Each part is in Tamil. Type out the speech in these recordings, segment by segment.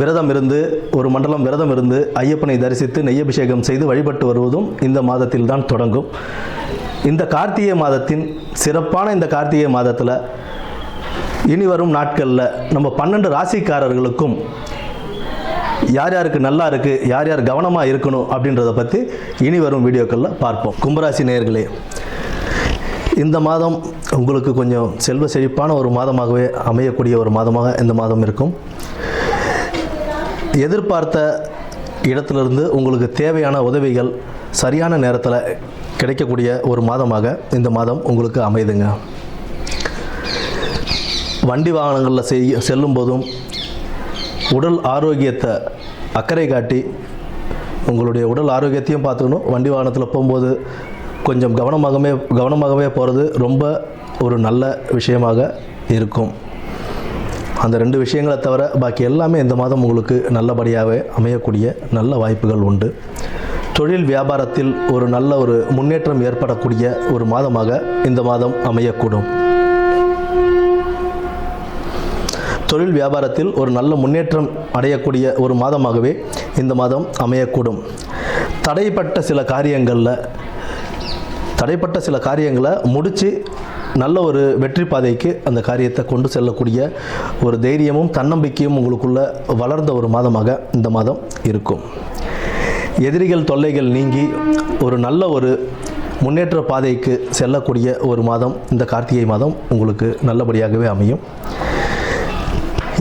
விரதம் இருந்து ஒரு மண்டலம் விரதம் இருந்து ஐயப்பனை தரிசித்து நெய்யபிஷேகம் செய்து வழிபட்டு வருவதும் இந்த மாதத்தில் தான் தொடங்கும். இந்த கார்த்திகை மாதத்தின் சிறப்பான இந்த கார்த்திகை மாதத்தில் இனி வரும் நாட்களில் நம்ம பன்னெண்டு ராசிக்காரர்களுக்கும் யார் யாருக்கு நல்லா இருக்குது யார் யார் கவனமாக இருக்கணும் அப்படின்றத பற்றி இனி வரும் வீடியோக்களில் பார்ப்போம். கும்பராசி நேயர்களே இந்த மாதம் உங்களுக்கு கொஞ்சம் செல்வ செழிப்பான ஒரு மாதமாகவே அமையக்கூடிய ஒரு மாதமாக இந்த மாதம் இருக்கும். எதிர்பார்த்த இடத்திலிருந்து உங்களுக்கு தேவையான உதவிகள் சரியான நேரத்தில் கிடைக்கக்கூடிய ஒரு மாதமாக இந்த மாதம் உங்களுக்கு அமையுதுங்க வண்டி வாகனங்களில் செய் செல்லும் போதும் உடல் ஆரோக்கியத்தை அக்கறை காட்டி உங்களுடைய உடல் ஆரோக்கியத்தையும் பார்த்துக்கணும். வண்டி வாகனத்தில் போகும்போது கொஞ்சம் கவனமாகவே கவனமாகவே போகிறது ரொம்ப ஒரு நல்ல விஷயமாக இருக்கும். அந்த ரெண்டு விஷயங்களை தவிர பாக்கி எல்லாமே இந்த மாதம் உங்களுக்கு நல்லபடியாகவே அமையக்கூடிய நல்ல வாய்ப்புகள் உண்டு. தொழில் வியாபாரத்தில் ஒரு நல்ல ஒரு முன்னேற்றம் ஏற்படக்கூடிய ஒரு மாதமாக இந்த மாதம் அமையக்கூடும். தொழில் வியாபாரத்தில் ஒரு நல்ல முன்னேற்றம் அடையக்கூடிய ஒரு மாதமாகவே இந்த மாதம் அமையக்கூடும். தடைப்பட்ட சில காரியங்களில் தடைப்பட்ட சில காரியங்களை முடித்து நல்ல ஒரு வெற்றி பாதைக்கு அந்த காரியத்தை கொண்டு செல்லக்கூடிய ஒரு தைரியமும் தன்னம்பிக்கையும் உங்களுக்குள்ள வளர்ந்த ஒரு மாதமாக இந்த மாதம் இருக்கும். எதிரிகள் தொல்லைகள் நீங்கி ஒரு நல்ல ஒரு முன்னேற்ற பாதைக்கு செல்லக்கூடிய ஒரு மாதம் இந்த கார்த்திகை மாதம் உங்களுக்கு நல்லபடியாகவே அமையும்.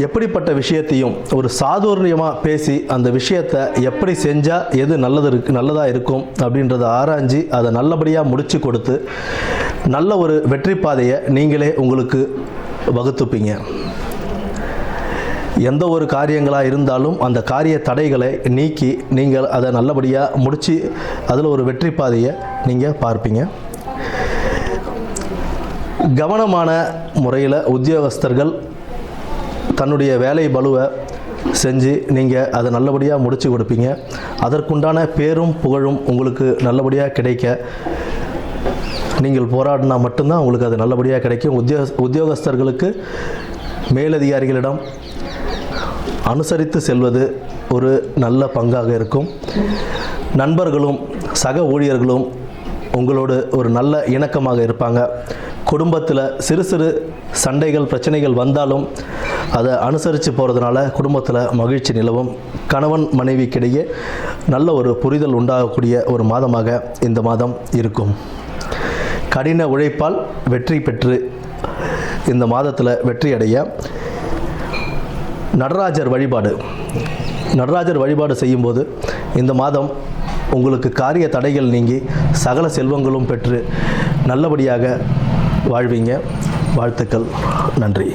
எப்படிப்பட்ட விஷயத்தையும் ஒரு சாதுரியமாக பேசி அந்த விஷயத்தை எப்படி செஞ்சால் எது நல்லது இருக்கு நல்லதாக இருக்கும் அப்படின்றத ஆராய்ஞ்சு அதை நல்லபடியாக முடித்து கொடுத்து நல்ல ஒரு வெற்றி பாதையை நீங்களே உங்களுக்கு வகுத்துப்பீங்க. எந்த ஒரு காரியங்களாக இருந்தாலும் அந்த காரிய தடைகளை நீக்கி நீங்கள் அதை நல்லபடியாக முடித்து அதில் ஒரு வெற்றி பாதையை நீங்கள் பார்ப்பீங்க. கவனமான முறையில் உத்தியோகஸ்தர்கள் தன்னுடைய வேலை பலுவை செஞ்சு நீங்கள் அதை நல்லபடியாக முடித்து கொடுப்பீங்க. அதற்குண்டான பேரும் புகழும் உங்களுக்கு நல்லபடியாக கிடைக்க நீங்கள் போராடினா மட்டும்தான் உங்களுக்கு அது நல்லபடியாக கிடைக்கும். உத்தியோக உத்தியோகஸ்தர்களுக்கு மேலதிகாரிகளிடம் அனுசரித்து செல்வது ஒரு நல்ல பங்காக இருக்கும். நண்பர்களும் சக ஊழியர்களும் உங்களோடு ஒரு நல்ல இணக்கமாக இருப்பாங்க. குடும்பத்தில் சிறு சிறு சண்டைகள் பிரச்சனைகள் வந்தாலும் அதை அனுசரித்து போகிறதுனால குடும்பத்தில் மகிழ்ச்சி நிலவும். கணவன் மனைவிக்கிடையே நல்ல ஒரு புரிதல் உண்டாகக்கூடிய ஒரு மாதமாக இந்த மாதம் இருக்கும். கடின உழைப்பால் வெற்றி பெற்று இந்த மாதத்தில் வெற்றி அடைய நடராஜர் வழிபாடு. நடராஜர் வழிபாடு செய்யும்போது இந்த மாதம் உங்களுக்கு காரிய தடைகள் நீங்கி சகல செல்வங்களும் பெற்று நல்லபடியாக வாழ்வீங்க. வாழ்த்துக்கள். நன்றி.